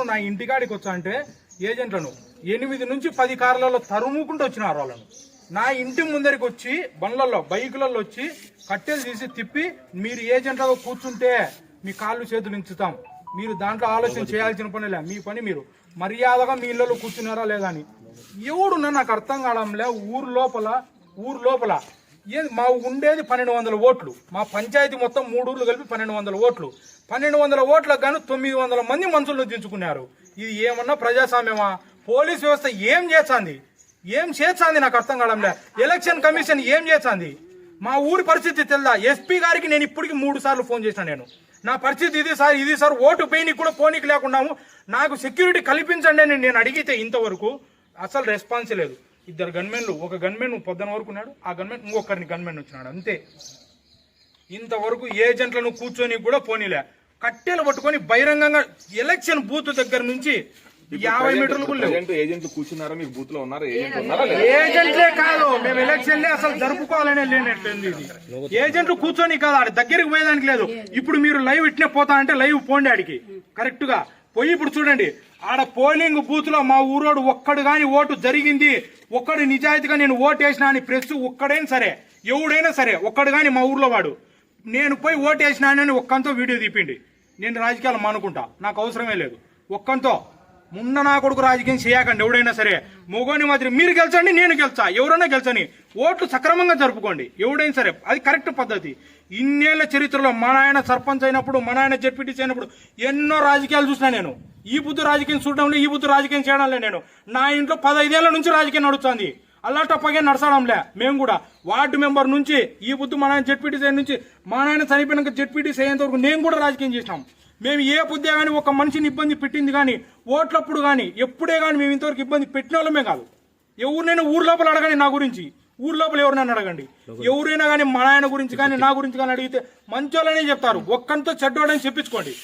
ఏజెంట్లను నా ఇంటికాడికి వచ్చా అంటే ఏజెంట్లను. ఎనిమిది నుంచి పది కార్లలో తరుముకుంటూ వచ్చినారు వాళ్ళను. నా ఇంటి ముందరికి వచ్చి బండ్లలో బైకులలో వచ్చి కట్టెలు తీసి తిప్పి మీరు ఏజెంట్లుగా కూర్చుంటే మీ కాళ్ళు చేతులు ఇంచుతాం. మీరు దాంట్లో ఆలోచన చేయాల్సిన పని లే మీ పని మీరు. మర్యాదగా మీ ఇళ్ళలో కూర్చున్నారా లేదా అని. ఎవడున్నా నాకు అర్థం కావడంలే ఊరు లోపల ఊరు లోపల ఏది? మా ఉండేది పన్నెండు వందల ఓట్లు. మా పంచాయతీ మొత్తం మూడు ఊర్లు కలిపి పన్నెండు వందల ఓట్లు. పన్నెండు వందల ఓట్లకు గాను తొమ్మిది వందల మంది మనుషులను దించుకున్నారు. ఇది ఏమన్నా ప్రజాస్వామ్యమా? పోలీస్ వ్యవస్థ ఏం చేస్తుంది ఏం చేస్తుంది నాకు అర్థం కావడంలే ఎలక్షన్ కమిషన్ ఏం చేస్తుంది మా ఊరి పరిస్థితి తెల్దా? ఎస్పీ గారికి నేను ఇప్పటికి మూడు సార్లు ఫోన్ చేసిన నేను. నా పరిస్థితి ఇది సార్ ఇది సార్. ఓటు పోయినకి కూడా పోనీకి లేకున్నాము నాకు సెక్యూరిటీ కల్పించండి అని నేను అడిగితే ఇంతవరకు అసలు రెస్పాన్స్ లేదు. ఇద్దరు గన్మెన్లు ఒక గన్మెన్ పొద్దున వరకు ఉన్నాడు ఆ గన్మెన్ ఇంకొకరిని గన్మెన్ వచ్చినాడు అంతే. ఇంతవరకు ఏజెంట్లను కూర్చొని కూడా పోనీలే. కట్టెలు పట్టుకొని బహిరంగంగా ఎలక్షన్ బూత్ దగ్గర నుంచి యాభై మీటర్లు కూడా లేవు. ఏజెంట్ ఏజెంట్లు కూర్చున్నారా? మీకు బూత్లో ఉన్నారా? ఏజెంట్ ఉన్నారా లేదా? ఏజెంట్లే కాదు మేము ఎలక్షన్లే అసలు జరుపుకోవాలనే లేనట్టుంది ఇది. ఏజెంట్లు కూర్చొని కాదు ఆడ దగ్గరికి పోయేదానికి లేదు. ఇప్పుడు మీరు లైవ్ ఇట్నే పోతా అంటే లైవ్ పోండి ఆడికి. కరెక్ట్గా. పోయి ఇప్పుడు చూడండి ఆడ పోలింగ్ బూత్లో మా ఊరోడు ఒక్కడు కానీ ఓటు జరిగింది ఒక్కడు నిజాయితీగా నేను ఓటు వేసినా అని ప్రెస్ ఒక్కడైనా సరే ఎవడైనా సరే ఒక్కడు కాని మా ఊర్లో వాడు నేను పోయి ఓటు వేసినానని ఒక్కంతో వీడియో తీపిండి. నేను రాజకీయాలు మానుకుంటా నాకు అవసరమే లేదు. ఒక్కంతో మున్న నా కొడుకు రాజకీయం చేయకండి ఎవడైనా సరే. మొగోని మాదిరి మీరు గెలిచండి నేను గెలిచా. ఎవరైనా గెలిచని ఓట్లు సక్రమంగా జరుపుకోండి. ఎవడైనా సరే అది కరెక్ట్ పద్ధతి. ఇన్నేళ్ళ చరిత్రలో మన ఆయన సర్పంచ్ అయినప్పుడు మన ఆయన జడ్పీటీసీ అయినప్పుడు ఎన్నో రాజకీయాలు చూసినా నేను. ఈ బుద్ధి రాజకీయం చూడడంలో ఈ బుద్ధి రాజకీయం చేయడంలే నేను. నా ఇంట్లో పదైదేళ్ళ నుంచి రాజకీయం నడుస్తుంది. అల్లాటప్పగే నడచడంలే మేము కూడా. వార్డు మెంబర్ నుంచి ఈ బుద్ధి మా నాయన జడ్పీటీసీ నుంచి మా నాయన చనిపోయినాక జడ్పీటీసీ అయ్యేంత వరకు నేను కూడా రాజకీయం చేసినాం. మేము ఏ బుద్ధే కానీ ఒక మనిషిని ఇబ్బంది పెట్టింది కానీ ఓట్లప్పుడు కానీ ఎప్పుడే కానీ మేము ఇంతవరకు ఇబ్బంది పెట్టిన వాళ్ళమే కాదు. ఎవరినైనా ఊరు లోపల అడగండి నా గురించి. ఊరు లోపల ఎవరినైనా అడగండి. ఎవరైనా కానీ మా నాయన గురించి కానీ నా గురించి కానీ అడిగితే మంచోళ్ళనే చెప్తారు. ఒక్కంతో చెడ్డోడని చెప్పించుకోండి.